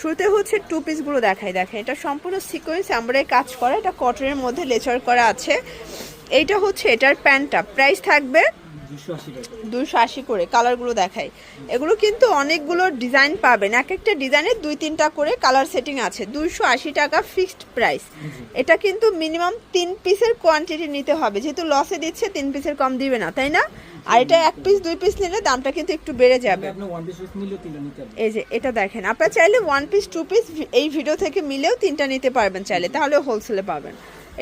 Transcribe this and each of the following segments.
শুরুতে হচ্ছে টু পিসগুলো দেখাই, দেখেন। এটা সম্পূর্ণ সিকোয়েন্স আমরা কাজ করা, এটা কটনের মধ্যে লেচার করা আছে। এইটা হচ্ছে এটার প্যান্টটা। প্রাইস থাকবে দুশো আশি করে। কালারগুলো দেখাই। এগুলো কিন্তু অনেকগুলো ডিজাইন পাবেন। এক একটা ডিজাইনের দুই তিনটা করে কালার সেটিং আছে। দুশো আশি টাকা ফিক্সড প্রাইস। এটা কিন্তু মিনিমাম তিন পিসের কোয়ান্টিটি নিতে হবে। যেহেতু লসে দিচ্ছে, তিন পিসের কম দিবে না, তাই না? আর এটা এক পিস, দুই পিস নিলে দামটা কিন্তু একটু বেড়ে যাবে। এই যে, এটা দেখেন। আপনারা চাইলে ওয়ান পিস টু পিস এই ভিডিও থেকে মিলেও তিনটা নিতে পারবেন চাইলে। তাহলে হোলসেলে পাবেন।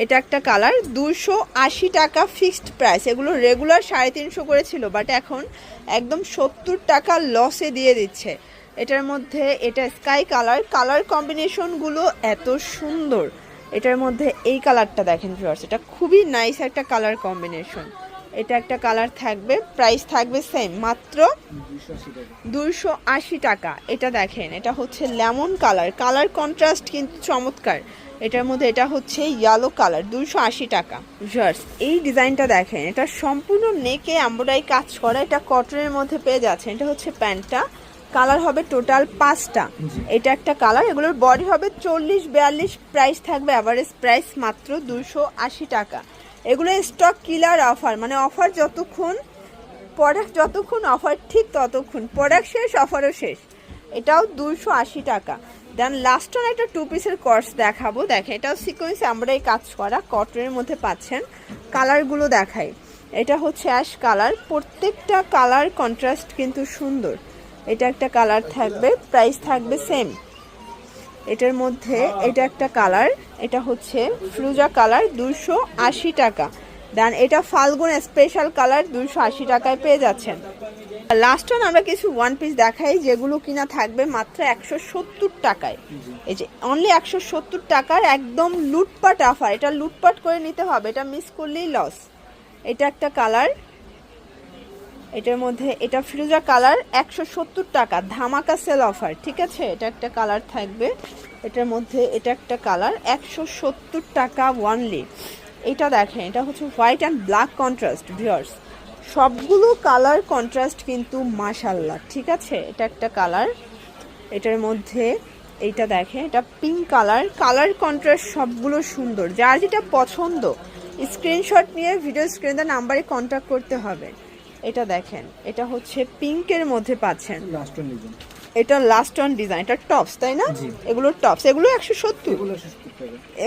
এটা একটা কালার। দুশো আশি টাকা ফিক্সড প্রাইস। এগুলো রেগুলার সাড়ে তিনশো করে ছিল বাট এখন একদম সত্তর টাকা লসে দিয়ে দিচ্ছে। এটার মধ্যে এটা স্কাই কালার কালার কম্বিনেশনগুলো এত সুন্দর। এটার মধ্যে এই কালারটা দেখেন ভিউয়ার্স এটা খুবই নাইস একটা কালার কম্বিনেশন এটা একটা কালার থাকবে প্রাইস থাকবে সেম মাত্র দুশো আশি টাকা। এটা দেখেন এটা হচ্ছে লেমন কালার কালার কন্ট্রাস্ট কিন্তু চমৎকার। এটার মধ্যে এটা হচ্ছে ইয়েলো কালার দুশো আশি টাকা। জার্স এই ডিজাইনটা দেখেন এটা সম্পূর্ণ নেকে এম্ব্রয়ডারি কাজ করা এটা কটনের মধ্যে পেয়ে যাচ্ছে এটা হচ্ছে প্যান্টটা কালার হবে টোটাল পাঁচটা। এটা একটা কালার এগুলোর বডি হবে চল্লিশ বিয়াল্লিশ প্রাইস থাকবে অ্যাভারেজ প্রাইস মাত্র দুশো আশি টাকা। এগুলো স্টক কিলার অফার মানে অফার যতক্ষণ প্রোডাক্ট যতক্ষণ অফার ঠিক ততক্ষণ প্রোডাক্ট শেষ অফারও শেষ। এটাও দুশো আশি টাকা। দেন লাস্ট অন একটা টু পিসের কর্স দেখাবো। দেখেন এটাও সিকোয়েন্স আমরা এই কাজ করা কটনের মধ্যে পাচ্ছেন। কালারগুলো দেখাই। এটা হচ্ছে অ্যাশ কালার প্রত্যেকটা কালার কন্ট্রাস্ট কিন্তু সুন্দর। এটা একটা কালার থাকবে প্রাইস থাকবে সেম এটার মধ্যে এটা একটা কালার, এটা হচ্ছে ফ্রুজা কালার দুশো আশি টাকা। দেন এটা ফাল্গুন স্পেশাল কালার দুশো আশি টাকায় পেয়ে যাচ্ছেন। লাস্ট অন আমরা কিছু ওয়ান পিস দেখাই, যেগুলো কিনা থাকবে মাত্র একশো সত্তর টাকায়। এই যে অনলি একশো সত্তর টাকার একদম লুটপাট অফার এটা লুটপাট করে নিতে হবে, এটা মিস করলেই লস এটা একটা কালার। এটার মধ্যে, এটা ফিরোজা কালার, একশো সত্তর টাকা, ধামাকা সেল অফার ঠিক আছে? এটা একটা কালার থাকবে। এটার মধ্যে এটা একটা কালার, একশো সত্তর টাকা ওয়ানলি এটা দেখেন, এটা হচ্ছে white and black contrast viewers সবগুলো কালার কন্ট্রাস্ট কিন্তু মাশাল্লাহ ঠিক আছে? এটা একটা কালার। এটার মধ্যে, এইটা দেখেন, এটা পিঙ্ক কালার। কালার কন্ট্রাস্ট সবগুলো সুন্দর। যার যেটা পছন্দ স্ক্রিনশট নিয়ে ভিডিও স্ক্রিনের নাম্বারে কন্ট্যাক্ট করতে হবে। এটা দেখেন এটা হচ্ছে পিঙ্কের মধ্যে পাচ্ছেন। এটা লাস্ট অন ডিজাইন এটা টপস তাই না। এগুলো টপস এগুলো একশো সত্তর।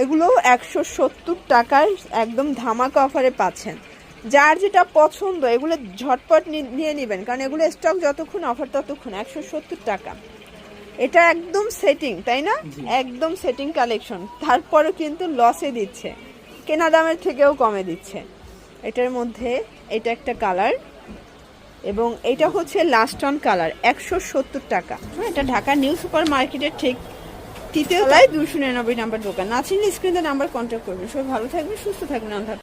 এগুলো একশো সত্তর টাকায় একদম ধামাকা অফারে পাচ্ছেন। যার যেটা পছন্দ এগুলো ঝটপট নিয়ে নেবেন কারণ এগুলো স্টক যতক্ষণ অফার ততক্ষণ একশো সত্তর টাকা। এটা একদম সেটিং তাই না? একদম সেটিং কালেকশন তারপরও কিন্তু লসে দিচ্ছে। কেনা দামের থেকেও কমে দিচ্ছে। এটার মধ্যে এটা একটা কালার এবং এটা হচ্ছে লাস্ট অন কালার একশো সত্তর টাকা। হ্যাঁ এটা ঢাকা নিউ সুপার মার্কেটের ঠিক তৃতীয় তলায় দুশো নিরানব্বই নাম্বার দোকান। না স্ক্রিনে নাম্বার কন্ট্যাক্ট করবেন। সবাই ভালো থাকবেন, সুস্থ থাকবেন হাফেজ।